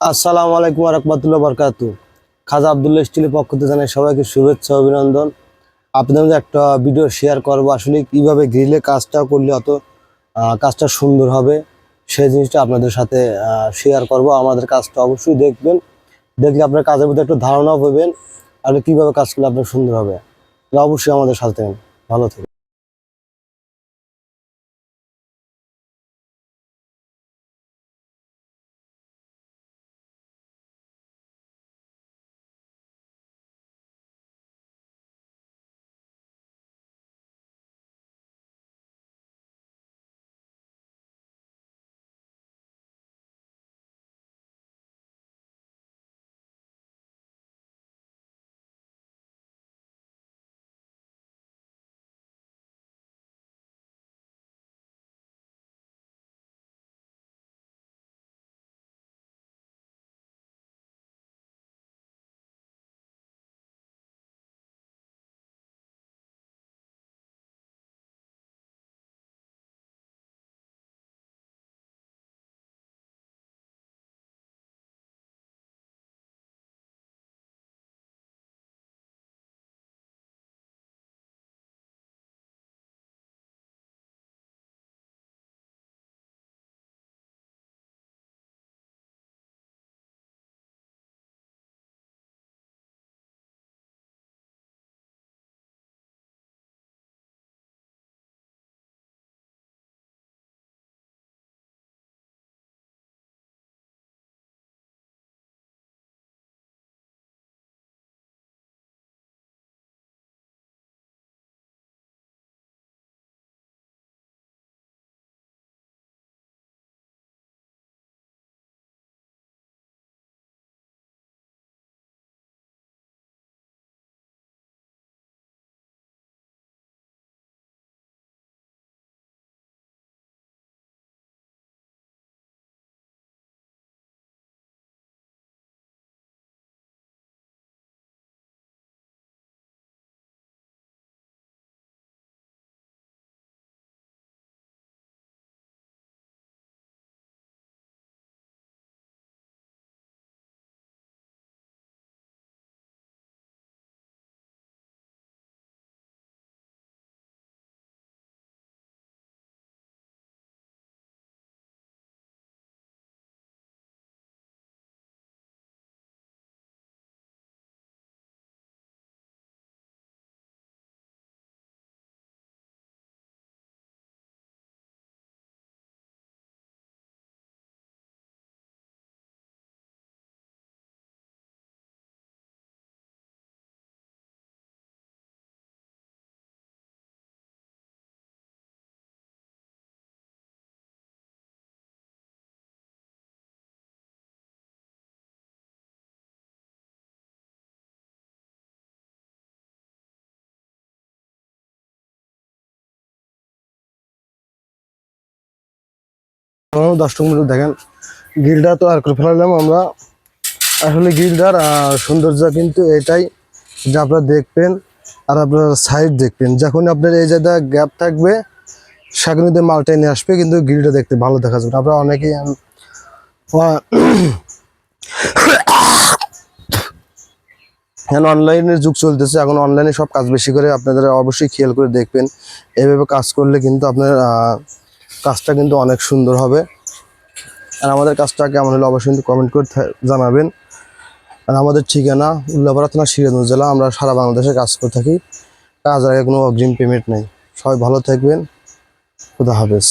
আসসালামু আলাইকুম রহমতুল্লাহ বরকাতু। খাজা আবদুল্লাহ স্টিলের পক্ষ থেকে জানাই সবাইকে শুভেচ্ছা, অভিনন্দন। আপনাদের একটা ভিডিও শেয়ার করব। আসলে কীভাবে গ্রিলে কাজটা করলে অত কাজটা সুন্দর হবে, সেই জিনিসটা আপনাদের সাথে শেয়ার করব। আমাদের কাজটা অবশ্যই দেখবেন। দেখলে আপনার কাজের মধ্যে একটু ধারণাও পাবেন। আর কীভাবে কাজ করলে আপনার সুন্দর হবে। অবশ্যই আমাদের সাথে ভালো থাকবেন। দর্শক মিনিট দেখেন গ্রিলটা তো আর করে ফেলালাম আমরা। আসলে গ্রিলটার সৌন্দর্য কিন্তু এটাই যে আপনারা দেখবেন আর আপনার সাইড দেখবেন। যখন আপনার এই জায়গা গ্যাপ থাকবে দিয়ে মালটা নিয়ে আসবে, কিন্তু গ্রিলটা দেখতে ভালো দেখা যাবে। আপনারা অনেকেই অনলাইনের যুগ চলতেছে, এখন অনলাইনে সব কাজ বেশি করে আপনাদের অবশ্যই খেয়াল করে দেখবেন। এইভাবে কাজ করলে কিন্তু আপনার কাজটা কিন্তু অনেক সুন্দর হবে। আর আমাদের কাজটা কেমন হলে অবশ্যই কিন্তু কমেন্ট করে জানাবেন। আর আমাদের ঠিকানা উল্লাপাড়া থানা সিরাজগঞ্জ জেলা, আমরা সারা বাংলাদেশে কাজ করে থাকি। কাজ আগে কোনো অগ্রিম পেমেন্ট নেই। সবাই ভালো থাকবেন। খুদা হাফেজ।